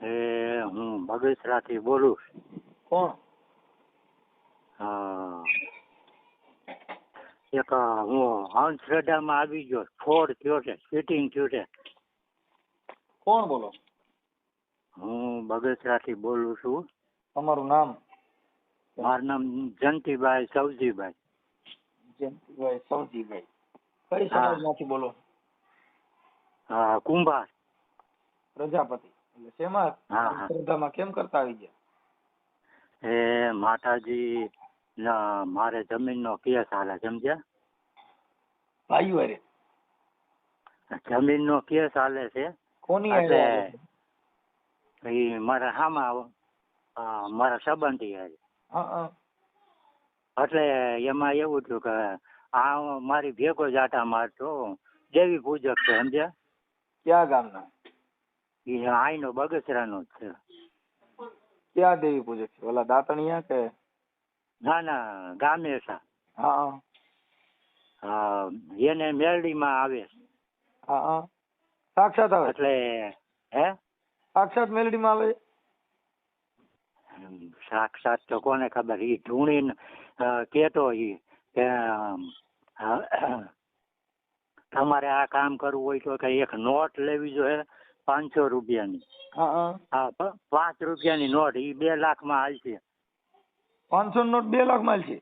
એ હું બગસરાથી બોલું છું. કોણ હા. એક હું અંધશ્રદ્ધામાં આવી ગયો ફોડ થયો છે ફિટિંગ થયું છે કોણ બોલો હું બગસરાથી બોલું છું તમારું નામ મારું નામ જંતીભાઈ સવજીભાઈ જંતીભાઈ સવજીભાઈ કઈ સમાજ સમાજમાંથી બોલો હા, કુંભાર પ્રજાપતિ એટલે શેમાં હા, હા. શ્રદ્ધામાં કેમ કરતા આવી ગયા? એ માતાજી ના મારે જમીનનો કેસ હાલે સમજ્યા? જમીન અરે જમીનનો કેસ હાલે છે. કોની એ મારા હામાં મારા સંબંધી હારે. એટલે એમાં એવું થયું કે આ મારી ભેગો જ આટા મારતો દેવી પૂજક છે સમજ્યા? ક્યાં ગામના? એ આઈનો બગસરાનો જ છે. ક્યાં દેવી પૂજક છે? ઓલા દાતણિયા કે? ના ના ગામેસા. હા હા હા, એને મેરડીમાં આવે. હા હા. સાક્ષાત આવે એટલે હે? સાક્ષાત મેલડીમાં આવે? સાક્ષાત તો કોને ખબર? ઈ ઢૂણીને કેતો ઈ કે તમારે આ કામ કરવું હોય તો કે એક નોટ લેવી જોઈએ. પાંચસો રૂપિયાની. હા પાંચ રૂપિયાની નોટ એ બે લાખમાં હાલશે પાંચસો નોટ બે લાખમાં છે?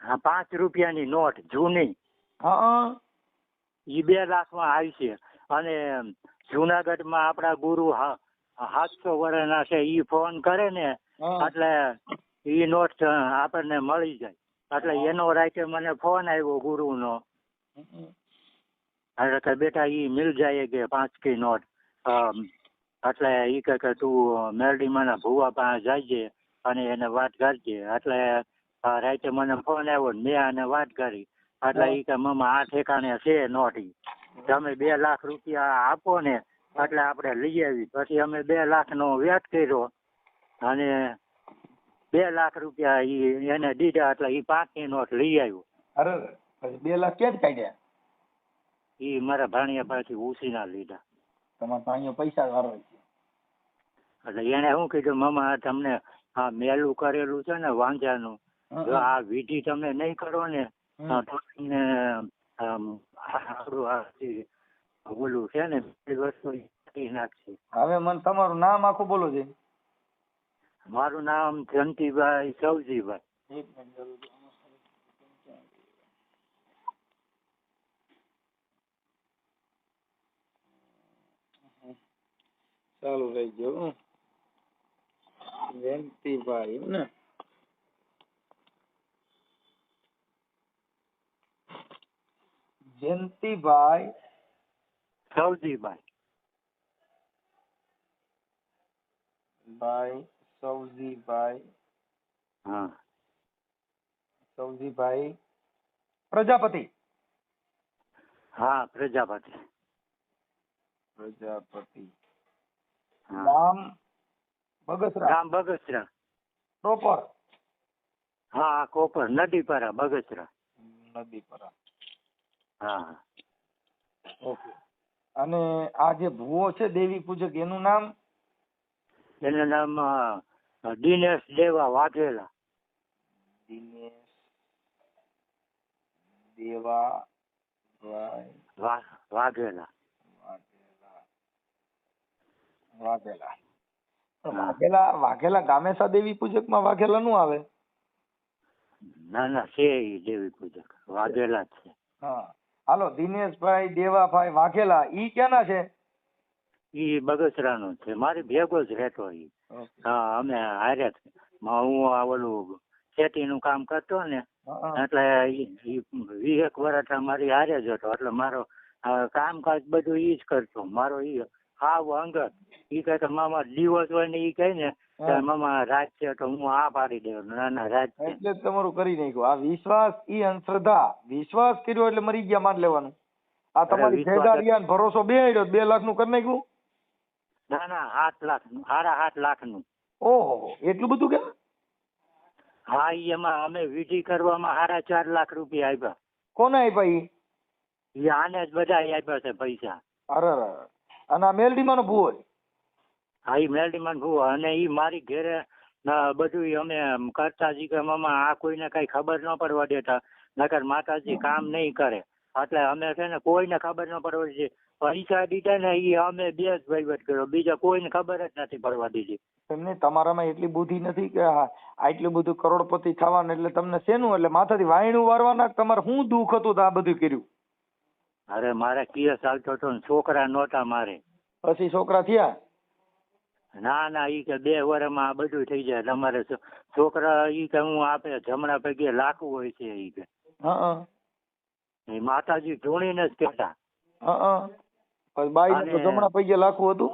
હા પાંચ રૂપિયાની નોટ જૂની. હા એ ઈ બે લાખમાં આવશે અને જુનાગઢમાં આપણા ગુરુ સાતસો વર્ષના છે એ ફોન કરે ને એટલે ઈ નોટ આપણને મળી જાય. એટલે એનો રાતે મને ફોન આવ્યો ગુરુનો. નો એટલે કે બેટા ઈ મિલ જાય કે પાંચ કી નોટ. એટલે એ કે કે તું મેરડીમાંના ભુવા પાસે જાજે અને એને વાત કરજે. એટલે રાતે મને ફોન આવ્યો ને મેં આને વાત કરી. એટલે એ કે મમ્મા આ ઠેકાણે છે નોટ તમે બે લાખ રૂપિયા આપો ને એટલે આપણે લઈ આવી. પછી અમે બે લાખ નો વ્યાજ કર્યો અને બે લાખ રૂપિયા ઈ એને દીધા એટલે ઈ પાકી નોટ લઈ આવ્યો. અરે બે લાખ ક્યાં કાઢ્યા? ઈ મારા ભાણિયા પાસેથી ઉછીના લીધા. તમારા અહીંયા પૈસા છે. એટલે એને શું કીધું મામા તમને આ મેલું કરેલું છે ને વાંજાનું જો આ વિધિ તમે નહીં કરો ને તમને ઓલું છે ને એ વસ્તુ નાખશે. હવે મને તમારું નામ આખું બોલો છે મારું નામ જંતીભાઈ સવજીભાઈ એક મિનિટ જરૂર છે. ચાલુ રહી ગયો જયંતિભાઈ એમ ને જયંતિભાઈ સવજીભાઈ ભાઈ સૌજીભાઈ હા સૌજીભાઈ પ્રજાપતિ હા પ્રજાપતિ પ્રજાપતિ નામ બગસરા. ગામ બગસરા. પ્રોપર હા કોપર. નદીપરા બગસરા. નદીપરા. હા ઓકે. અને આ જે ભૂવો છે દેવી પૂજક એનું નામ? એનું નામ દિનેશ દેવા વાઘેલા. દિનેશ દેવા વાઘેલા. વાઘેલા. વાઘેલા વાઘેલા ગામેસા દેવી પૂજકમાં વાઘેલા નું આવે? ના ના છે ઈ દેવી પૂજક. વાઘેલા છે. હા. હાલો દિનેશભાઈ દેવાભાઈ વાઘેલા ઈ ક્યાંના છે? ઈ બગસરાનો નું છે. મારી ભેગો જ રહેતો ઈ. હા અમે હારે હું આ ઓલું ખેતીનું કામ કરતો ને એટલે ઈ- ઈ વર્ષ મારી હારે જ હતો. એટલે મારો કામકાજ બધું ઈ જ કરતો. મારો ઈ હાવ અંગત. ઈ કહે કે મામા દિવસ હોય ને ઈ કહે ને મામા રાત છે તો હું આ પાડી દઉં ના ના રાત એટલે તમારું કરી નાખ્યું. આ વિશ્વાસ ઈ અંધશ્રદ્ધા. વિશ્વાસ કર્યો એટલે મરી ગયા માન લેવાનું. આ તમારી વિશ્વાસ જ- ભેગાડિયા ને ભરોસો બે આવ્યો બે લાખનું કરી નાખ્યું? ના ના આઠ લાખનું સાડા આઠ લાખનું ઓહો એટલું બધું કે? હા ઈ એમાં અમે વિધિ કરવામાં સાડા ચાર લાખ રૂપિયા આપ્યા કોને આપ્યા ઈ? આને જ બધા આપ્યા છે પૈસા. અરે. અને આ મેલડીમાં ભૂવો હા એ મેલડીમાં ભૂવો અને એ મારી ઘેરે બધું અમે કરતા જી કે મામા આ કોઈને કઈ ખબર ન પડવા દેતા. નકર માતાજી કામ નહીં કરે. એટલે અમે છે ને કોઈને ખબર ન પડવા દીધી. પૈસા દીધા ને એ અમે બે જ વહીવટ કર્યો. બીજા કોઈને ખબર જ નથી પડવા દીધી. તમને તમારામાં એટલી બુદ્ધિ નથી કે આ આટલું બધું કરોડપતિ થવાનું એટલે તમને શેનું? એટલે માથાથી વાયણું વારવાના તમારે શું દુઃખ હતું આ બધું કર્યું? અરે મારે કેસ ચાલતો હતો ને છોકરા નહોતા મારે. પછી છોકરા થયા? ના ના ઈ કે બે વર્ષમાં આ બધું થઈ જાય. તમારે છોકરા ઈ કે હું આપે જમણા પગે લાખું હોય છે ઈ કે. હા એ માતાજી ઢોણીને જ કહેતા. બાઈ જમણા પૈકી લાખું હતું?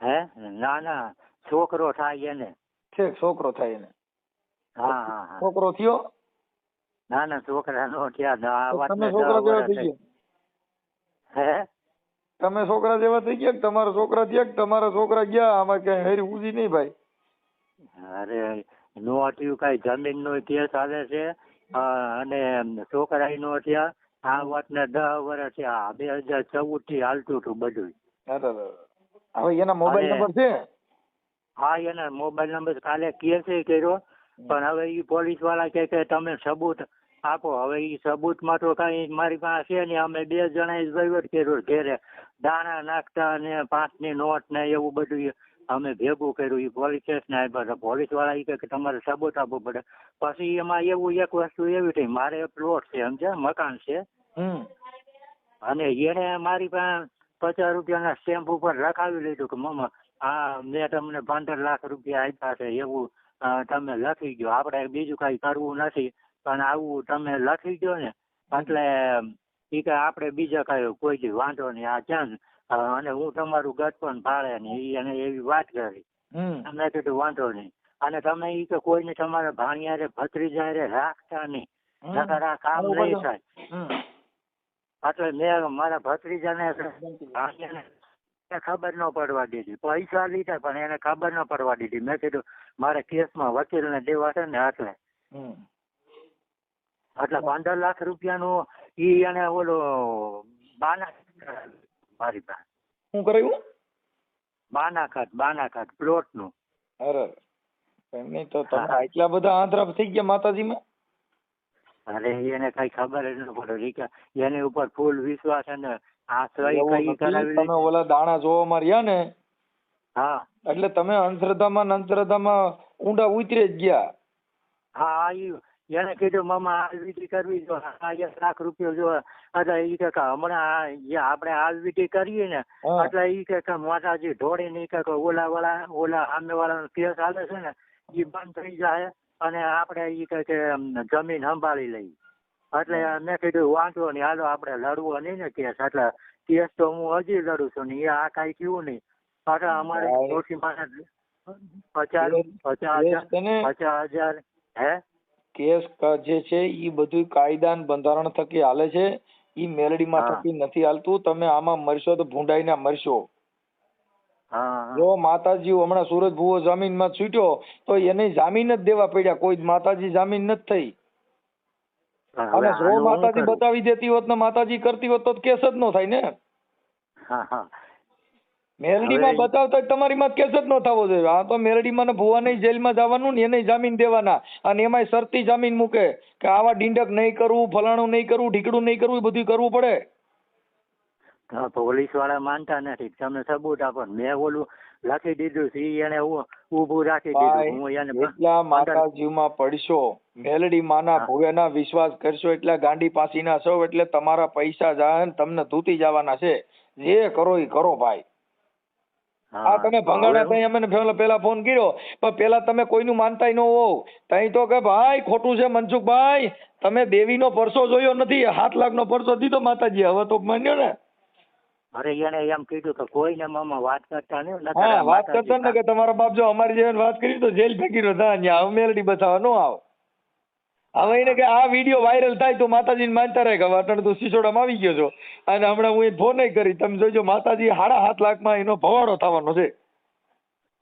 હે? ના ના. છોકરો થાય એને. છેક છોકરો થાય એને. હા હા. છોકરો થયો? ના ના છોકરા નો થયા. ના, આ તમે છોકરા જેવા થઈ. ગયા? હે? તમે છોકરા જેવા થઈ ગયા તમારા છોકરા થયા તમારા છોકરા ગયા? આમાં કઈ હેરી ઉજી નહીં ભાઈ. અરે નો થયું કઈ. જમીન નો કેસ આવે છે. અને છોકરા નો થયા. આ વાતને દહ વર્ષ થયા. બે હજાર ચૌદથી હાલતું હતું બધું. હવે એના મોબાઈલ નંબર છે? હા એના મોબાઈલ નંબર કાલે કેસ કર્યો. પણ હવે એ પોલીસવાળા કે તમે સબૂત આપો. હવે ઈ સબૂતમાં તો કઈ મારી પાસે છે નહીં. અમે બે જણા વહીવટ કર્યો ઘેરે દાણા નાખતા ને પાંચની નોટ ને એવું બધું અમે ભેગું કર્યું. એ પોલીસ સ્ટેશન આવ્યા પોલીસવાળા એ કે તમારે સબૂત આપવું પડે. પછી એમાં એવું એક વસ્તુ એવી થઈ. મારે પ્લોટ છે સમજે મકાન છે. હમ. અને એને મારી પાસે પચાસ રૂપિયાના સ્ટેમ્પ ઉપર લખાવી લીધું કે મમ્મા આ મેં તમને પંદર લાખ રૂપિયા આપ્યા છે. એવું તમે લખી ગયો આપણે બીજું કઈ કરવું નથી. પણ આવું તમે લખી દો ને એટલે ઈ કે આપણે બીજા કઈ કોઈ દી વાંધો નહીં આ છે અને હું તમારું ગટપણ ભાળે ને ઈ એને એવી વાત કરી. મેં કીધું વાંધો નહીં. અને તમે એ કે કોઈને તમારા ભાણિયારે ભત્રીજારે રાખતા નહીં. નકર આ કામ નહીં થાય. એટલે મેં મારા ભત્રીજાને ભાણિયાને ખબર ન પડવા દીધી. પૈસા લીધા પણ એને ખબર ન પડવા દીધી. મેં કીધું મારે કેસમાં વકીલને દેવા છે ને એટલે. એટલે પંદર લાખ રૂપિયાનું ઈ અને ઓલો બાના મારી પાસે. શું કરાયું? બાનાખાત બાનાખાત પ્લોટનું અરે. એમ નહીં તો તમે. આટલા બધા આંધળા થઈ ગયા માતાજીમાં? અરે એને કઈ ખબર જ ન પડે. એની ઉપર ફૂલ વિશ્વાસ અને આશ્રય કઈ કરાવી તમે ઓલા દાણા જોવામાં રહ્યા ને? હા. એટલે તમે અંધશ્રદ્ધામાં અંધશ્રદ્ધામાં ઊંડા ઉતરી જ ગયા. હા એને કીધું મામા આ વીટી કરવી જો આ એક લાખ રૂપિયો જો એટલે ઈ કે હમણાં જે આપણે આ વીટી કરીએ ને એટલે ઈ કે માતાજી ઢોળી ને કે ઓલા વાળા ઓલા સામે વાળાનો કેસ હાલે છે ને ઈ બંધ થઈ જાય અને આપણે ઈ કે કે જમીન સંભાળી લઈ એટલે મેં કીધું વાંધો નહીં હાલો આપણે લડવો નહીં ને કેસ. એટલે કેસ તો હું હજી લડું છું ને એ આ કાંઈ કયું નહીં. એટલે અમારે ઓછી માણસ પચાસ પચાસ હજાર પચાસ હજાર હે? કેસ જે છે ઈ બધું કાયદા ને બંધારણ થકી હાલે છે. ઈ મેલડી માં થકી નથી હાલતું. તમે આમાં મરશો તો ભૂંડાઈને મરશો. જો માતાજી હમણાં સુરજ ભુવો જામીનમાં છૂટ્યો તો એને જામીન જ દેવા પડ્યા. કોઈ માતાજી જામીન નથી થઈ. અને જો માતાજી બતાવી દેતી હોત ને માતાજી કરતી હોત તો કેસ જ ન થાય ને. હવે- બતાવતા તમારીમાં કેસ જ ન થવો જોઈએ. આ તો મેરડીમાં ને ભુવાને જેલમાં જવાનું ને એને જામીન દેવાના. અને એમાંય શરતી જામીન મૂકે કે આવા ડીંડક નહીં કરવું ફલાણું નહીં કરવું ઢીકડું નહીં કરવું એ બધું કરવું પડે. હા પોલીસવાળા માનતા નથી. તમે સબૂત આપો મેં ઓલું લખી દીધું છે. એને ઊભું રાખી દીધું. હું એને એટલા માતાજીમાં પડશો. મેલડી માના ભોગેના ભુવેના વિશ્વાસ કરશો એટલા ગાંડી પાસીના છો. એટલે તમારા પૈસા જાય તમને ધૂતી જવાના છે. જે કરો એ કરો ભાઈ. આ તમે ભંગાણા તઈ અમે પેલા ફોન કર્યો પણ પેલા તમે કોઈનું માનતાય ન હોવ. તઈ તો કે ભાઈ ખોટું છે મનસુખભાઈ. તમે દેવીનો પરસો જોયો નથી સાત લાખનો પરસો દીધો માતાજી હવે તો માન્યો ને. અરે એને એમ કીધું કે કોઈને મામા વાત કરતા નહીં હા વાત કરતા ને કે તમારા બાપ જો અમારી જેવી વાત કરી તો જેલ ફેંકી થાય ત્યાં મેલડી બતાવવા નો આવ. હવે એને કે આ વીડિયો વાયરલ થાય તો માતાજીને માનતા રહે કે હવે અટણ તો સિસોડામાં આવી ગયો છો. અને હમણાં હું ફોન કરી. તમે જોજો માતાજી સાડા સાત લાખમાં એનો ભવાડો થવાનો છે.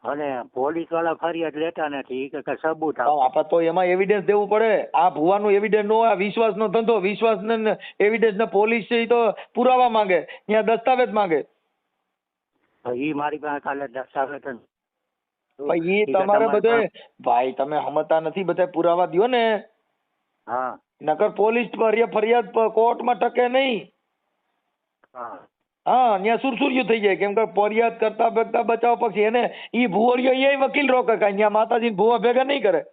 અને પોલીસવાળા ફરિયાદ લેતા નથી કે કે સબૂત આપા. તો એમાં એવિડન્સ દેવું પડે. આ ભુવાનું એવિડન્સ નો આ વિશ્વાસનો ધંધો વિશ્વાસ ને એવિડન્સ ને પોલીસ છે તો પુરાવા માંગે ત્યાં દસ્તાવેજ માંગે. ઈ મારી પાસે કાલે દસ્તાવેજ ભાઈ તમારે તમારે બધે ભાઈ તમે સમજતા નથી બધા પુરાવા દો ને. હા. નકર પોલીસ ફરિયાદ ફરિયાદ કોર્ટ કોર્ટમાં ટકે નહીં. હા. હા ત્યાં સુરસુર્યું થઈ જાય. કેમ કે ફરિયાદ કરતા ભેગતા બચાવ પછી એને ઈ ભુવડિયો એ વકીલ રોકે કાંઈ. ત્યાં માતાજી ભુવા ભેગા નહીં કરે.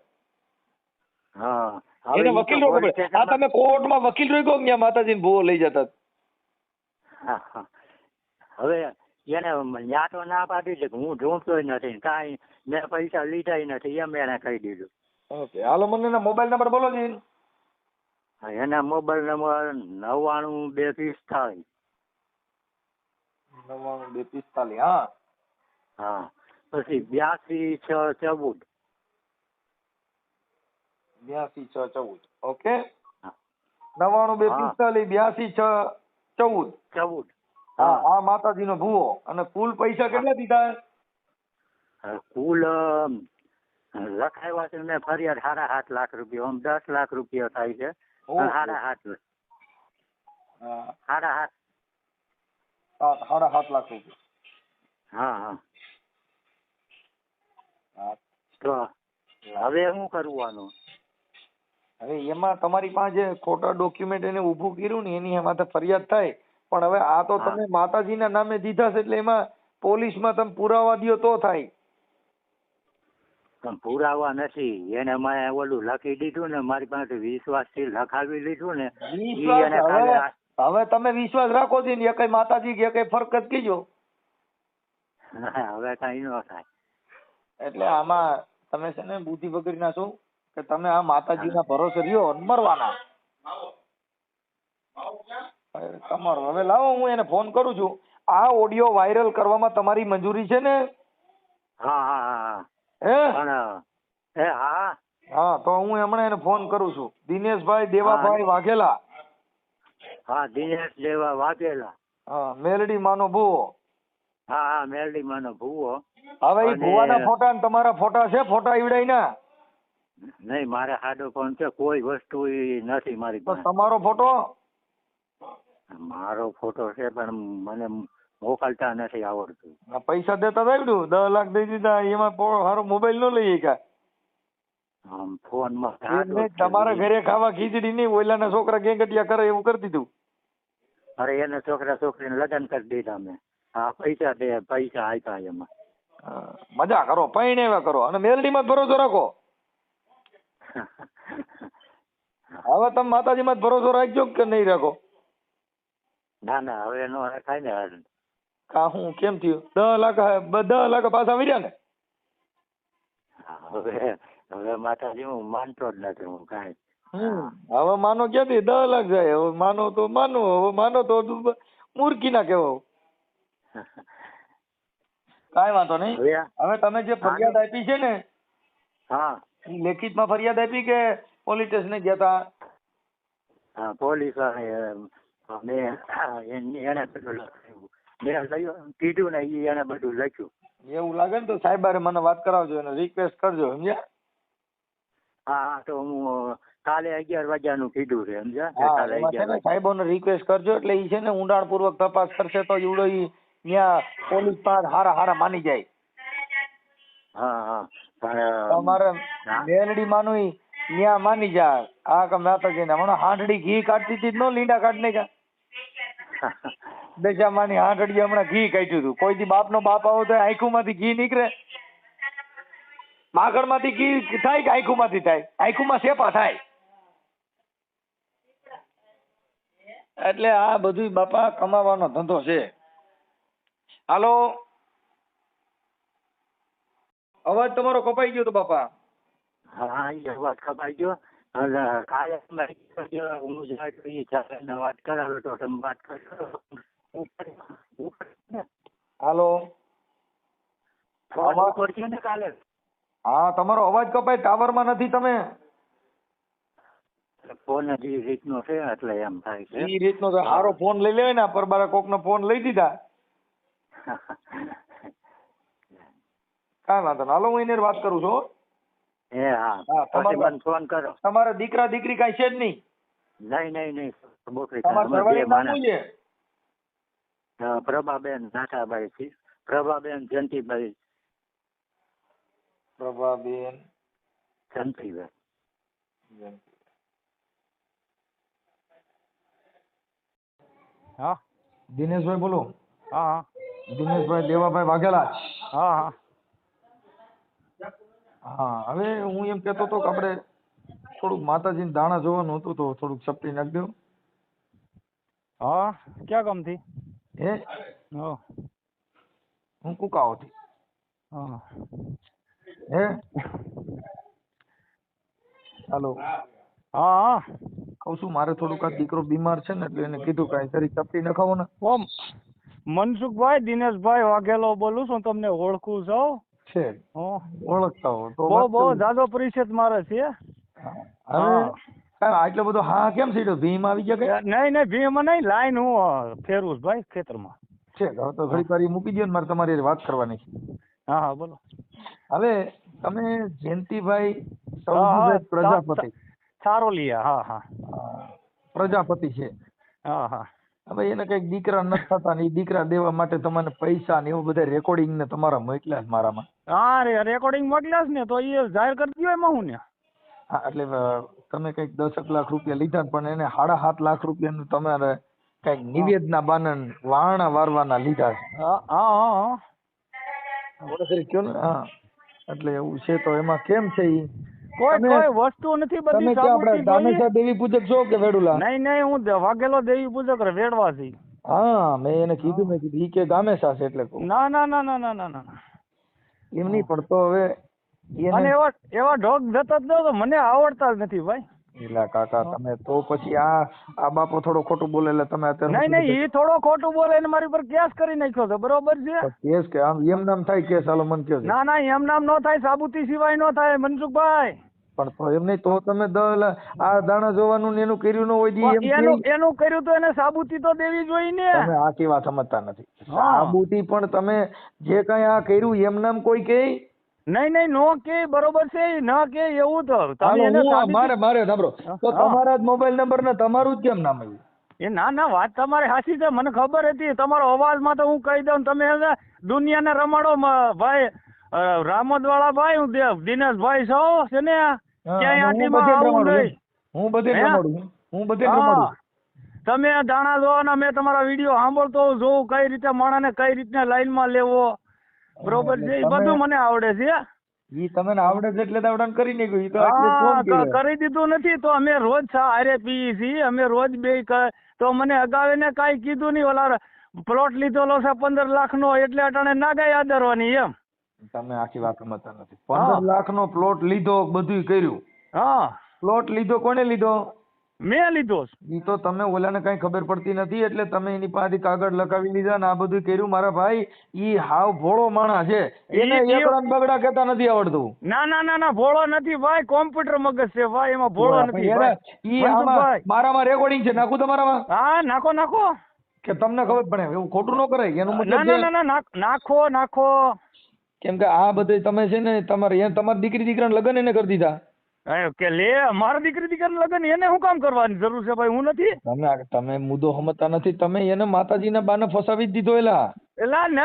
હા. એને વકીલ રોકે પડે. આ તમે કોર્ટમાં વકીલ રોક્યો ત્યાં માતાજી ભુવો લઈ જતા? હા, હા. હવે એને ન્યા તો ના પાડી છે હું ઢૂંઢતોય નથી. કાંઈ મેં પૈસા લીધા નથી. એમ એને કહી દીધું. ઓકે. હાલો મને મોબાઈલ નંબર બોલો હા, એના મોબાઈલ નંબર નવ્વાણું બે પિસ્તાળીસ નવ્વાણું બે પિસ્તાલીસ હા. હા પછી બ્યાસી છ ચૌદ. બ્યાસી છ ચૌદ ઓકે. નવ્વાણું બે. પિસ્તાલીસ બ્યાસી છ ચૌદ. ચૌદ હા આ માતાજીનો ભૂવો. અને કુલ પૈસા કેટલા દીધા? કુલ લખાવ્યા છે મેં ફરિયાદ સાડા સાત લાખ રૂપિયા આમ દસ લાખ રૂપિયા થાય છે. સાડા સાત સાડા સાત સાત સાડા સાત લાખ રૂપિયા હા હા હા. તો હવે શું કરવાનું હવે એમાં તમારી પાસે ખોટા ડોક્યુમેન્ટ એને ઊભું કર્યું ને એની માથે ફરિયાદ થાય. પણ હવે આ તો. તમે માતાજીના નામે દીધા છે એટલે એમાં પોલીસમાં તમે પુરાવા દ્યો તો થાય. પણ પુરાવા નથી. એને મેં ઓલું લખી દીધું ને મારી પાસે વિશ્વાસથી લખાવી લીધું ને વિશ્વાસ? હવે તમે વિશ્વાસ રાખો છો ને કઈ માતાજી કે કઈ ફરક જ કીજો. હવે કઈ ન થાય. એટલે આમાં તમે છે ને બુદ્ધિ વગરના છો કે તમે આ માતાજીના ભરોસે રહ્યો મરવાના. તમારો હવે લાવો હું એને ફોન કરું છું. આ ઓડિયો વાયરલ કરવામાં તમારી મંજૂરી છે ને? હા હા હા. હે? પણ એ હા. હા તો હું હમણાં એને ફોન કરું છું. દિનેશભાઈ દેવાભાઈ વાઘેલા. હા દિનેશ દેવા વાગેલા હા મેલડી માનો ભૂવો. હા હા મેલડી માનો ભૂવો. હવે એ ભૂવાના ફોટા ને તમારા ફોટા છે? ફોટા ઈવડાઈ ના? નહીં મારે હાડો ફોન છે. કોઈ વસ્તુ નથી મારી પાસે. તમારો ફોટો? મારો ફોટો છે પણ મને મોકલતા નથી આવડતું. આ પૈસા દેતા જ આવડ્યું. દસ લાખ દઈ દીધા એમાં પો- હારો મોબાઈલ નો લઈએ કા આમ ફોનમાં એમ નહીં, તમારા ઘરે ખાવા ખીચડી નહીં ઓલાના છોકરા ગેંગટિયા કરે એવું કરી દીધું. અરે એને છોકરા છોકરીને લગ્ન કરી દીધા મેં હા પૈસા દે પૈસા આપ્યા એમાં. હા, મજા કરો પૈણ એવા કરો. અને મેલડીમાં જ ભરોસો રાખો. હવે તમે માતાજીમાં જ ભરોસો રાખજો કે નહીં રાખો? ના ના હવે નો થાય ને કા હું કેમ થયું? દસ લાખ દસ લાખ પાછા મળ્યા ને? હવે હવે માતાજી હું માનતો જ નથી હું કાંઈ. હવે માનો ક્યાંથી? દસ લાખ જાય. હવે માનો તો માનો હવે માનો તો મૂર્ખી ના કેવો કાંઈ વાંધો નહીં. હવે તમે જે ફરિયાદ આપી છે ને હા. લેખિતમાં ફરિયાદ આપી કે પોલીસ સ્ટેશને ગયા હતા હા પોલીસ મેં એને પેલું લખ્યું મેં લખ્યું કીધું ને એને બધું લખ્યું. એવું લાગે ને તો સાહેબ મને વાત કરાવજો અને રિક્વેસ્ટ કરજો સમજ્યા? હા તો હું કાલે અગિયાર વાગ્યાનું કીધું છે સમજ્યા? સાહેબોને રિક્વેસ્ટ કરજો એટલે એ છે ને ઊંડાણપૂર્વક તપાસ કરશે તો એવડો ઈ ત્યાં પોલીસ પાસે હારા હારા માની જાય. હા હા તમારે. મેલડી માનું ત્યાં માની જાય. આ કે જઈને હમણાં હાંડડી ઘી કાઢતી હતી નો લીંડા કાઢ નાખ્યા દશામાની હાંડડી હમણાં ઘી કાઢ્યું હતું. કોઈ દી બાપનો બાપ આવો તો આંખુમાંથી ઘી નીકળે. માગણમાંથી ઘી થાય કે આંખુમાંથી થાય? આંખુમાં શેપા થાય? એટલે આ બધું બાપા કમાવાનો ધંધો છે. હાલો? અવાજ તમારો કપાઈ ગયો તો બાપા. હા, એ અવાજ કપાઈ ગયો. કાલે વાત કરાવે, તો તમે વાત કરશો હાલો. ને હા તમારો અવાજ કપાય ટાવરમાં નથી તમે. ફોન જ ઈ રીતનો છે એટલે એમ થાય છે. ઈ રીતનો તો હારો ફોન લઈ લેવાય ને પરબારા કોકનો ફોન લઈ દીધા. કાંઈ વાંધો હાલો હું એને વાત કરું છું હો. એ હા. તમારે- ફોન કરો. તમારા દીકરા દીકરી કાંઈ છે જ નહીં. નહીં નહીં નહીં. તમારા અમે બે સરવાળીનું નામ માણસ શું છે અ, પ્રભાબેન નાથાભાઈ થી. પ્રભાબેન જયંતિભાઈ. પ્રભાબેન જયંતિભાઈ. હા? દિનેશભાઈ બોલો. હા દિનેશભાઈ દેવાભાઈ વાઘેલા હા હા. હા હવે હું એમ કહેતો હતો કે આપણે થોડુંક માતાજીને દાણા જોવાનું હતું તો થોડુંક સપટી નાખી દો હા ક્યાં કામથી હાલો. હા હા. કહું છું મારે થોડુંક આ દીકરો બીમાર છે ને એટલે એને કીધું કાંઈ જરી ચપટી નખાવો ને. ઓમ મનસુખભાઈ દિનેશભાઈ વાઘેલો બોલું છું તમને ઓળખું છું. છે. ઓળખતા હો તો બહુ બહુ. જાજો પરિચય મારે છે. હા. આટલો બધો હા કેમ સીધો? ભીમ આવી ગયા કે? નહીં નહીં ભીમ નહીં લાઈન હું ફેરવું ભાઈ ખેતરમાં. છે તો ઘડી વાર મૂકી દો ને મારે તમારી વાત કરવાની છે. હા હા બોલો. હવે તમે જયંતિભાઈ પ્રજાપતિ. સારોલિયા હા હા. પ્રજાપતિ છે. હા હા. હવે એને કંઈક દીકરા ન થતા ને દીકરા દેવા માટે તમને પૈસા ને એવું બધા રેકોર્ડિંગ ને તમારા મોકલ્યા છે મારામાં? હા રે રેકોર્ડિંગ મોકલ્યા ને તો એ જાહેર કરી દો એમાં હું ને. હા એટલે તમે કંઈક દસક લાખ રૂપિયા લીધા પણ એને સાડા સાત લાખ રૂપિયાનું તમારે કંઈક નિવેદના બાનન વારણા વારવાના લીધા છે. હા હા હા હા. મને જરી કયો ને હા એટલે એવું છે તો એમાં કેમ છે ઈ? કોઈ કોઈ વસ્તુ નથી બધી આપણે દાનેશા દેવી પૂજક છો કે વેડુલા? નહીં નહીં હું વાઘેલો દેવી પૂજક રે, વેડવાથી. હા મેં એને કીધું મેં કીધું ઈ કે ગામેશા છે એટલે ના ના ના ના ના ના ના. એમ નહીં પણ તો હવે અને એવા એવા ઢોક જતા જ તો મને આવડતા જ નથી ભાઈ. એલા કાકા તમે તો પછી આ આ બાપો થોડો ખોટું બોલે એટલે તમે અત્યારે નહીં નહીં ઈ થોડો ખોટું બોલે એને મારી પર કેસ કરી નાખ્યો છે. બરોબર છે? કેસ કે આમ એમ નામ થાય કેસ હાલો મન કયો ના ના એમ નામ નો થાય સાબુતી સિવાય નો થાય મનસુખભાઈ. પણ તો એમ નહીં તો તમે દ આ દાણા જોવાનું ને એનું કર્યું ન હોય દી એમ એનું એનું કર્યું તો એને સાબુતી તો દેવી જોઈએ ને. તમે આ કેવા સમજતા નથી. સાબુતી પણ તમે જે કઈ આ કર્યું એમ નામ કોઈ કે? નહીં નહીં નો કે બરોબર છે ન કે એવું તો. તમે એને મારે મારે સાંભળો. તો તમારા જ મોબાઈલ નંબર ને તમારું જ કેમ નામ આવ્યું એ ના ના વાત તમારી સાચી છે. મને ખબર હતી. તમારો અવાજમાં તો હું કહી દઉં તમે દુનિયાને રમાડો ભાઈ રામોદ વાળા ભાઈ હું દિનેશ દિનેશભાઈ છો છે ને? ક્યાંય આટીમાં આવું નહીં. હું બધે રમાડું હું બધે રમાડું તમે દાણા જોવાના મેં તમારા વીડિયો સાંભળતો જોઉં કઈ રીતે માણસને કઈ રીતના લાઈનમાં લેવો? બરોબર છે એ બધું મને આવડે છે ઈ તમને આવડે છે એટલે દાવડાને કરી નાખ્યું ઈ તો આટલે. કરી દીધું નથી તો અમે રોજ ચા પીએ છીએ અમે રોજ બે તો મને અગાવે ને કઈ કીધું નહીં ઓલા પ્લોટ લીધેલો છે પંદર લાખ નો એટલે અટાણે ના ગયા આદરવાની એમ. તમે આખી વાત સમજતા નથી. પંદર લાખ નો પ્લોટ લીધો બધું કર્યું. હા. પ્લોટ લીધો કોને લીધો? મેં લીધો. ઈ તો તમે ઓલાને કઈ ખબર પડતી નથી એટલે તમે એની પાસેથી કાગળ લખાવી લીધા ને આ બધું કર્યું. મારા ભાઈ ઈ હાવ ભોળો માણસ છે. એને ઈ- બગડા કહેતા નથી આવડતું. ના ના ના ના ભોળો નથી ભાઈ કોમ્પ્યુટર મગજ છે ભાઈ એમાં ભોળો નથી. ઈ મારામાં રેકોર્ડિંગ છે નાખું તમારામાં? હા નાખો નાખો. કે તમને ખબર પડે એવું ખોટું ન કરાય એનું ના મતલબ ના ના ના નાખ- નાખો કેમ કે આ બધે તમે છે ને તમારે એ તમારી દીકરી દીકરાને લગ્ન એને કરી દીધા. કે લે, મારા દીકરી દીકરા લગન એને શું કામ કરવાની જરૂર છે ભાઈ? હું નથી. તમે તમે મુદ્દો સમજતા નથી. તમે એને માતાજીના બાને ફસાવી જ દીધો એલા. એલા ને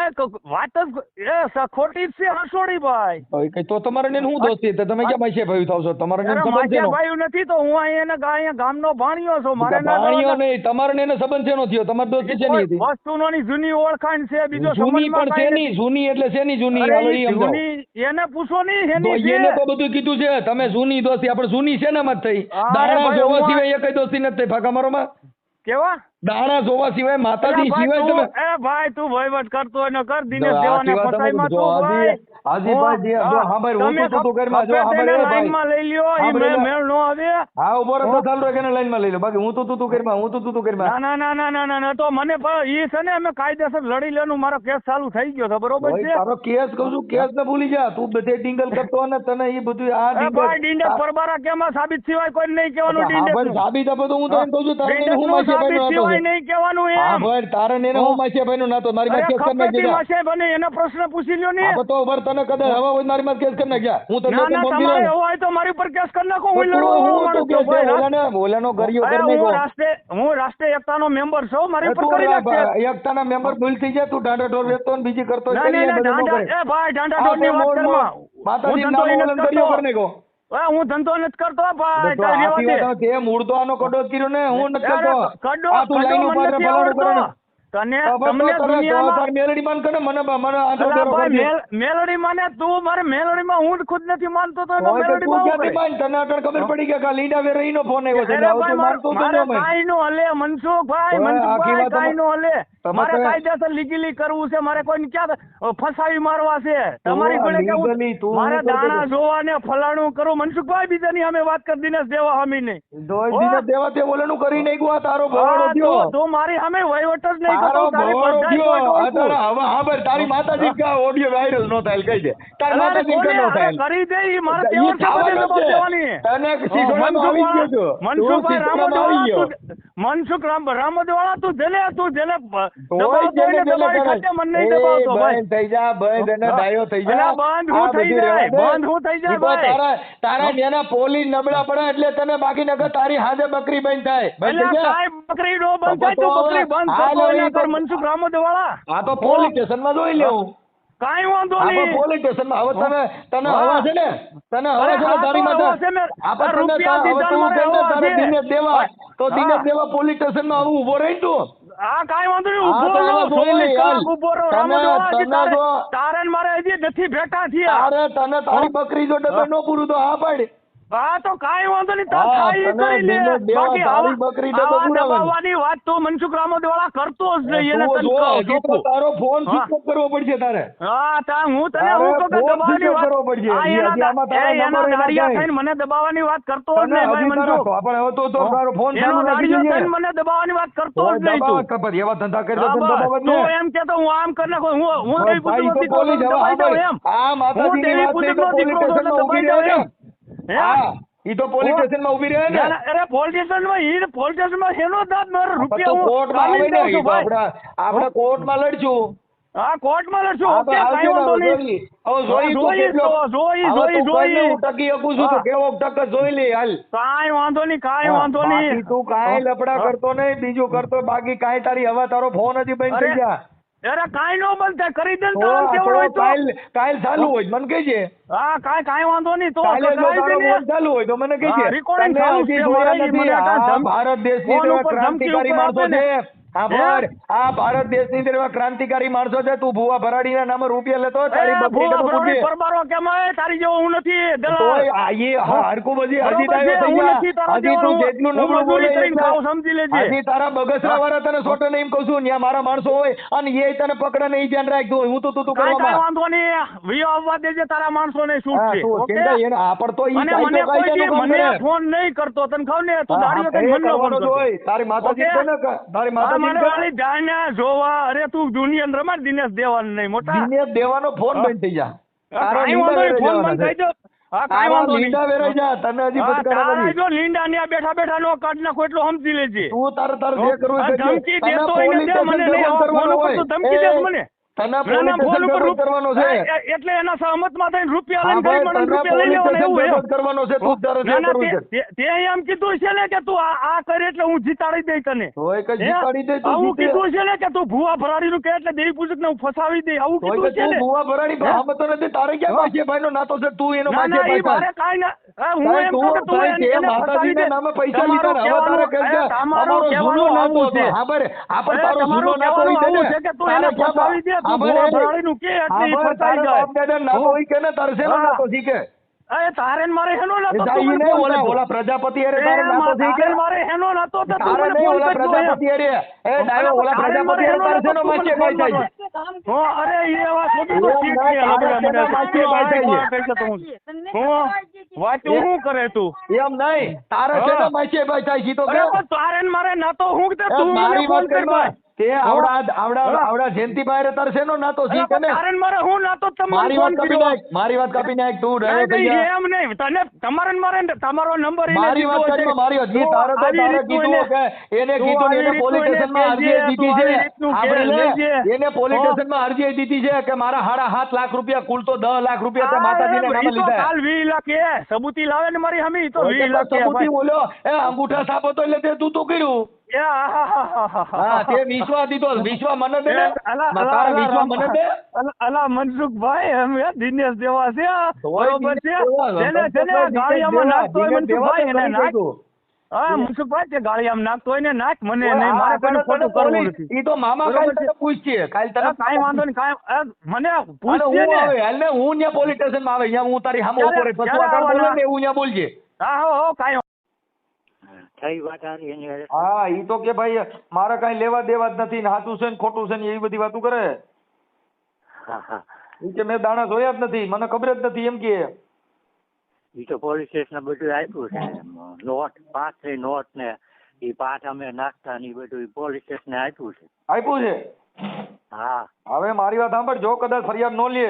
વાત જ એ ખોટી જ છે હસોડી ભાઈ. કઈ તો તમારે ને હું દોસ્તી તો તમે ક્યાં માસીયા ભાઈ થાવ છો? તમારે ને સંબંધ છે ભાઈ નથી તો હું અહીં એને અહીંયા ગામનો ભાણિયો છું. મારે ના ભાણિયો નહીં તમારે ને એને સંબંધ શેનો થયો? તમારે દોસ્તી છે નહીં હતી? વસ્તુનોની જૂની ઓળખાણ છે બીજો જૂની પણ છે નહીં જૂની એટલે જૂની? ઈ સમજાવો. જૂની એને પૂછો નહીં એની એને તો બધું કીધું છે. તમે જૂની દોસ્તી આપણે જૂની ને મત થઈ? દાણા જોવા સિવાય એકય દોસ્તી નથી થઈ ફાકા મારોમાં? કેવા? દાણા જોવા સિવાય માતાજી સિવાય તમે એ ભાઈ તું વહીવટ કરતો હોય ને કર દિનેશ દેવાને ફસાઈમાં. તું ભાઈ હાજી જો હા હું તો તું ઘરમાં જો હા ખપે ભાઈ તેને એ ભાઈ. લાઈનમાં લઈ લ્યો ઈ મેળ નો આવે. હા ઊભો રહો તો ચાલુ રાખે લાઈનમાં લઈ લો બાકી હું તો તું તું ઘરમાં હું તો તું તું ઘરમાં. ના ના ના ના ના ના તો મને ઈ છે ને અમે કાયદેસર લડી લેનું મારો કેસ ચાલુ થઈ ગયો છે બરોબર છે? તારો કેસ કહું છું કેસ ને ભૂલી જા. તું બધે ડિંગલ કરતો ને તને એ બધું આ ડિંગલ ડીંડક પરબારા કેમાં સાબિત સિવાય કોઈ નહીં કહેવાનું હા સાબિત આપો તો હું તો એમ કહું છું તારે હું સિવાય નહીં કહેવાનું એમ. ભાઈ તારે ને હું માસીયા ભાઈનો નાતો. મારી પાસે કેસ કરી એનો પ્રશ્ન પૂછી લ્યો ને. તો ઉભર તને કદાચ હવા હોય મારી કેસ કરી નાખ્યા હું તને ના ના તમારે હોય તો મારી પર કેસ કરી નાખો હું લડવા હું વાળો તું કે ભાઈ. ઓલાને ઓલાનો ગરિયો કરી હું નાખ્યો. રાષ્ટ્રીય હું રાષ્ટ્રીય એકતાનો મેમ્બર છું મારી પર કરી નાખ કેસ. એકતાના મેમ્બર ભૂલ થઈ જાય તું ડાંડા ઢોર વેચતો ને બીજી કરતો ના ના ડાંડા એ ભાઈ ડાંડા ઢોરની વાત કરમાં. માતાજી હું ધંધો નામ ઓલન નથી ગરિયો કરતો. કરી નાખ્યો. હું ધંધો નથી કરતો ભાઈ તો મૂળ તો આનો કડો કર્યો ને હું નથી કરતો કડો તું લાઈન ઉપર નથી તને તમને દુનિયામાં મેલડી માન કરે મને મને તું મારે મેલોડીમાં હું ખુદ નથી માનતો તો એમાં હોય તો તું મેલોડીમાં હું ક્યાંથી કરે? માન? તને અટણ ખબર પડી કે આ લીંડા વેરાઈનો ફોન આવ્યો છે? અરે એટલે હવે ભાઈ તું મારે- માનતો તો મારે ન નો હલે મનસુખભાઈ મનસુખભાઈ વાત નો હલે. મારે કાયદેસર લીગલી કરવું છે મારે કોઈને ક્યાં ફસાવી મારવા છે? તમારી જોડે કેવું મારે દાણા જોવા ને ફલાણું કરું. મનસુખભાઈ બીજાની અમે વાત કરી દિનેશ દેવા હમી નહીં દેવા તે ઓલાનું કરી નાખ્યું તારો થયો. તું મારી અમે વહીવટ જ નહીં તારો ઓડિયો થયો. તારા હવે હા ભાઈ, તારી માતાજી કા ઓડિયો વાયરલ નો થાય કહી દે તારી માતાજી કા નો થાય કરી દે ઈ મારે જવાબ દેવાની. તને શીખવાડવામાં આવી ગયો. તું મનસુખભાઈ આવી ગયો. મનસુખ રામ રામોદવાળા તું જેને તું જેને દબાઈ દબાવી કરે. ખાતે મન નહીં દબાવતો ભાઈ બંધ થઈ જા બંધ અને ડાયો થઈ જા બંધ હું થઈ જાય. બંધ હું થઈ જાય, ભાઈ. તારા તારા નેના પોલી નબળા પડે એટલે તને બાકી નગર તારી હાથે બકરી બંધ થાય બંધ થઈ અલા, જા બકરી નો બંધ થાય તું બકરી બંધ હા, કરતો મનસુખ એના વાળા આ તો પોલીસ સ્ટેશનમાં જોઈ લેવું કાંઈ વાંધો નહીં. પોલીસ સ્ટેશનમાં હવે તમે તને હા. હવા છે ને? તને હવા છે ને તારી માથે? આપણે તને રૂપિયા હવે તું છે ને તારે. દિનેશ દેવા તો હા. દિનેશ દેવા પોલીસ સ્ટેશનમાં આવું ઊભો રહી તું હા કાંઈ વાંધો નહીં. ઊભો રહો, ચોવીસ કલાક ઊભો રહો, તને તારે- મારે હજી નથી ભેટા થયા. અરે તને તારી બકરી જો ડબે નો પૂરું તો હા પાડ. હા તો કાંઈ વાંધો નહીં તાર થાય કરી લે. બાકી આવા- બકરી ડબ્બો દબાવવાની વાત તો મનસુખ રામોદવાળા કરતો જ નહીં એને તને જો, તો તારો ફોન સ્વિચ ઓફ કરવો પડશે તારે. હા તા હું તને હું તો દબાવવાની વાત કરવો પડશે. હા, એના એના દાડિયા થઈને મને દબાવવાની વાત કરતો જ નહીં ભાઈ મનસુખ. આપણે હવે તો તો તારો ફોન એનો દાડિયો થઈને મને દબાવવાની વાત કરતો જ નહીં તું. જ કપડ, એવા ધંધા કરી તો દબાવ જ તું એમ કે તો હું આમ કરી નાખું હું હું દેવી નથી તો દબાઈ જાઉં એમ. આ માતાજીની વાત છે તો દબાઈ ને. એમ. હે? ઈ તો પોલીસ રહે ને. ના, ના, અરે પોલીસ સ્ટેશનમાં ઈ પોલીસ સ્ટેશનમાં શેનો દાદ? મારો રૂપિયા તો હું આવે ને. આપણે આપણે કોર્ટમાં લડશું. હા ઓકે કાંઈ વાંધો નહીં. હવે જોઈ જોઈ જોઈ, જોઈ, જોઈ. હું ટકી શકું છું તો કેવો ટક જોઈ લે હાલ. કાઈ વાંધો નહીં કાઈ વાંધો નહીં. તું કાંઈ લફડા કરતો નહીં બીજું કરતો બાકી કઈ તારી હવે તારો ફોન હજી બંધ થઈ જા અરે કાઈ નો બંધ થાય કરી દે તો તારામાં હોય તો. કાલ કાલ ચાલુ હોય મને કહેજે. હા કાઈ કાઈ વાંધો નહીં તો કાલે જો તારો ફોન ચાલુ હોય તો મને કહેજે. recording ચાલુ છે, મારા નથી. ભારત દેશની ક્રાંતિકારી માણસો છે. હા ભર આ ભારત દેશની અંદર ક્રાંતિકારી માણસો છે તું ભુવા ભરાડીના નામે રૂપિયા લેતો તારી ભૂવા ડબ્બો ભરવાડી કેમ? તારી જેવો હું નથી. તોય આ એ હા, હરકું બધી હજી તારે હજી તું જેટલું નબળું બોલે સમજી લેજે. હજી તારા બગસરા વાળા તને સોટો નહીં કહું છું ત્યાં મારા માણસો હોય અને એ તને પકડે નહીં ધ્યાન રાખતું હું તો તું તું કરવા વાંધો નહીં વિયો આવવા દેજે તારા માણસો ને શું છે ઓકે? ચિંતા એને આ પણ તો ઈ મને કોઈ મને ફોન નહીં કરતો તને ખાવ ને તું દાડીઓ કઈ મન. હોય. તારી માતાજી ઓકે? છે ને કે- તારી હા, છે? જાણ્યા જોવા અરે તું દુનિયા રમાડ દિનેશ દેવાનું નહીં મોટા દિનેશ દેવાનો ફોન બંધ થઈ જા ફોન બંધ થઈ નહીં. લીંડા ને બેઠા બેઠા નો કાઢ નાખો એટલું સમજી લેજે. ધમકી દેતો દે, મને ધમકી દેસ મને. તને ના, ફોન ઉપર કરવાનો છે. એ- એ- એટલે એના સહમતમાં થઈને રૂપિયા લઈને ભાઈ, ગઈ રૂપિયા લઈ પોલીસ એવું એમ. કરવાનો છે તું તારે જે ના, ના, કરવું છે તે- તે એમ કીધું છે ને કે તું આ આ કરે એટલે હું જીતાડી દઈ તને. કે જીતાડી તું કીધું છે ને કે તું ભૂવા ભરાડીનું કે એટલે દેવી પૂજક ને હું ફસાવી દઈ આવું કીધું છે ને? ભૂવા ભરાડી? તો નથી. તારે ક્યાં હા. ભાઈ નો નાતો છે? તું એનો ના ના ભાઈ મારે ના તારે શેનો. નાતો શીખે? અરે તારે મારે હેનો નતો ઓલા ઓલા પ્રજાપતિ અરે એ તારે નાતો થઈ તારે મારે હેનો નતો તો તું તારે મને નહીં, ઓલા પ્રજાપતિ અરે એ ડાયો, ઓલા પ્રજાપતિ અરે તારે હેનો શેનો બાય ફોન થાય છે? હો, અરે એ વાત ખોટી તો ઠીક છે, તારે મને. માચે ભાઈ થાય છે? તું. હું વાત હું કરે તું એમ નહીં તારે. શેનો માથે બાય થાય છે? તો અરે કે? તારે ને મારે નાતો હું કે તું મારી વાત કર કરતો. તે આવડા આવડા. આવડા જયંતિભાઈ હારે તારે નો નાતો છે? અરે ઈ કે પણ ને? તારે ને મારે હું નાતો તો મારી વાત કાપી નાખ મારી વાત કાપી નાખ તું નહીં, થઈ જા એમ નહીં. તને તમારે મારે તમારો નંબર એને મારી વાત કરી મારી વાત જી તારે તો તારે કીધું કે એને કીધું એને પોલીસ સ્ટેશનમાં અરજી દીધી છે. આપણે એને પોલીસ સ્ટેશનમાં અરજી દીધી છે કે મારા હાડા સાત લાખ રૂપિયા કુલ તો દસ લાખ રૂપિયા તે માતાજીને નામે લીધા. કાલ વીસ લાખ. એ સબૂતી લાવે ને મારી હમી તો હવે વીસ તે લાખ સબૂતી બોલ્યો એ અંગૂઠા સાબો તો એટલે તે તું તો કર્યું. હા તે વિશ્વા દીધો. વિશ્વા મને દે ને. એ, અલા, અલા, તારા વિશ્વા મને દે. અલા, અલા, મનસુખભાઈ એમ દિનેશ દેવા છે બરોબર છે? જેને જેને ગાળિયામાં નાખતો હોય મનસુખભાઈ એને નાખ. હા મનસુખભાઈ તે ગાળિયામાં નાખતો હોય ને નાખ મને નહીં મારે તને- ખોટું કરવું નથી. ઈ તો મામા કાલ તને પૂછશે. કાલ તને અલા, વાંધો નહીં કાઈ મને અને હું ને. આવે પોલીસ આવે ત્યાં હું તારી સામે બોલે ને એવું ત્યાં બોલજે. હો હો કાંઈ થઈ વાત હારી એની હારે. હા ઈ તો કે ભાઈ મારે કઈ લેવા દેવા જ નથી ને સાચું છે ને ખોટું છે ને એવી બધી વાતો કરે. ઈ કે મેં દાણા જોયા જ નથી મને ખબર જ નથી એમ કે. ઈ તો પોલીસ સ્ટેશન બધું આપ્યું છે નોટ પાંચ થઈ નોટ ને ઈ પાઠ અમે નાખતા ને ઈ બધું પોલીસ સ્ટેશને આપ્યું છે. આપ્યું છે? હા. હવે મારી વાત સાંભળ જો કદાચ ફરિયાદ ન લે.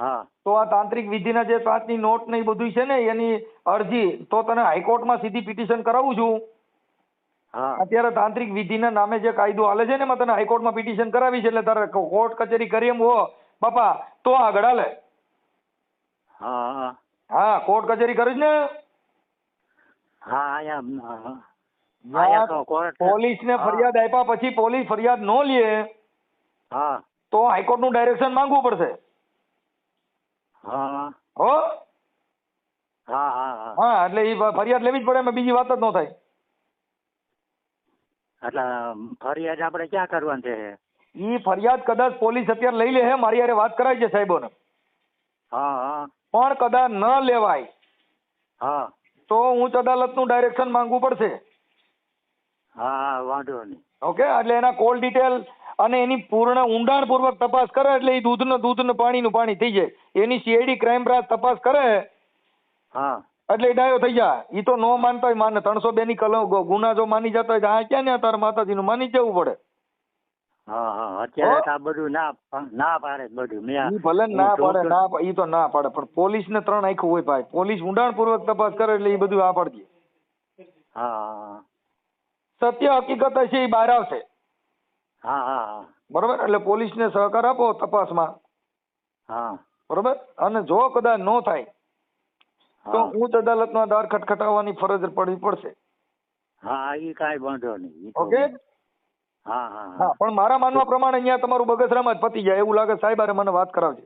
હા. તો આ તાંત્રિક વિધિના જે પાંચની નોટ ને એ બધું છે ને એની અરજી તો તને હાઈકોર્ટમાં સીધી પિટિશન કરાવું છું. હા. અત્યારે તાંત્રિક વિધિના નામે જે કાયદો હાલે છે ને એમાં તને હાઈકોર્ટમાં પિટિશન કરાવી છે એટલે તારે કોર્ટ કચેરી કરી એમ હો. બાપા તો આગળ હાલે. હા હા. હા કોર્ટ કચેરી કરી ને. હા અહીંયા પોલીસ ને ફરિયાદ આપ્યા પછી પોલીસ ફરિયાદ ન લે. હા. તો હાઈકોર્ટનું ડાયરેક્શન માંગવું પડશે. હા. હો? હા હા હા. એટલે એ ફરિયાદ લેવી જ પડે એમાં બીજી વાત જ ન થાય. એટલે ફરિયાદ આપણે ક્યાં કરવાની છે? ઈ ફરિયાદ કદાચ પોલીસ અત્યારે લઈ લે હે મારી હારે વાત કરાવી છે સાહેબોને. હા હા. પણ કદાચ ન લેવાય હા. તો ઉચ્ચ અદાલતનું ડાયરેક્શન માંગવું પડશે. હા વાંધો નહીં. ઓકે? એટલે એના કોલ ડિટેલ અને એની પૂર્ણ ઊંડાણપૂર્વક તપાસ કરે એટલે એ દૂધનું દૂધનું પાણીનું પાણી થઈ જાય. એની સીઆઈડી ક્રાઇમ બ્રાન્ચ તપાસ કરે હા. એટલે એ ડાયો થઈ જાય. એ તો નો માનતા હોય માને ત્રણસો બે ની કલમ ગુના જો માની જતા હોય આ ક્યાં ને તાર માતાજીનું માની જવું પડે? હા હા અત્યારે આ બધું ના ના પાડે બધું. મેં ભલે ના પાડે ના પા- તો ના પાડે પણ પોલીસ ને ત્રણ આખું હોય ભાઈ. પોલીસ ઊંડાણપૂર્વક તપાસ કરે એટલે એ બધું આ પડજે. હા સત્ય હકીકત હશે એ બહાર આવશે. હા હા હા. બરોબર? એટલે પોલીસને સહકાર આપો તપાસમાં. હા. બરોબર? અને જો કદાચ નો થાય તો હા. ઉચ્ચ અદાલતનો દાર ખટખટાવવાની ફરજ પડવી પડશે. હા એ કાંઈ વાંધો નહીં ઓકે? હા હા હા. પણ મારા માનવા પ્રમાણે અહીંયા તમારું બગસરામાં જ પતી જાય એવું લાગે સાહેબ અરે મને વાત કરાવજે.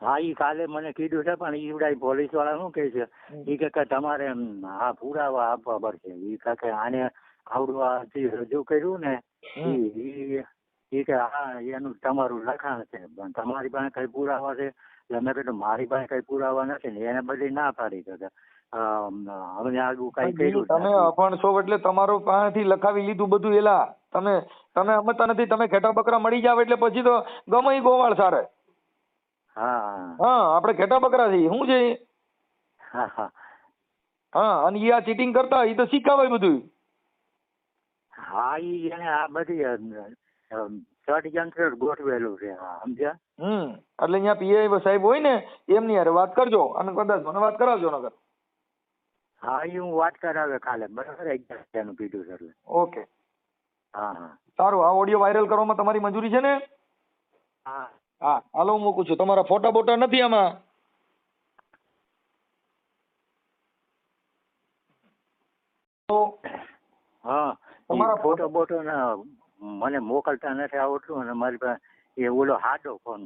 હા ઈ કાલે મને કીધું છે પણ ઈવડાય પોલીસવાળા શું કહે છે? એ કે કે તમારે આ પુરાવા આપવા પડશે. ઈ કે કે આને આવડું રજૂ કર્યું ને કે હા એનું તમારું લખાણ છે. પણ તમારી પાસે કઈ પુરાવા છે? એટલે મેં કીધું મારી પાસે કઈ પુરાવા નથી ને એને બધી ના પાડી કે અમને આગું કઈ કર્યું તમે. અભણ છો એટલે તમારો પાસેથી લખાવી લીધું બધું એલા. તમે તમે અમતા નથી તમે ખેટા બકરા મળી જાવ એટલે પછી તો ગમે એ ગોવાળ સારે. હા. હા આપણે ખેટા બકરા છીએ શું છે હા હા. હા અને એ આ ચીટિંગ કરતા એ તો શીખાવાય બધું હા ઈ એને આ બધી ષડયંત્ર ગોઠવેલું છે હા સમજ્યા? હમ એટલે અહીંયા પીઆઈ સાહેબ હોય ને એમની હારે વાત કરજો અને કદાચ મને વાત કરાવજો નગર હા ઈ હું વાત કરાવે કાલે બરાબર અગિયાર કીધું છે એટલે. ઓકે. હા હા. સારું આ ઓડિયો વાયરલ કરવામાં તમારી મંજૂરી છે ને? હા. હા હાલો હું મૂકું છું. તમારા ફોટા બોટા નથી આમાં? તો હા. તમારા ફોટો બોટો ના મને મોકલતા નથી આવડતું અને મારી પાસે એ ઓલો હાડો ફોન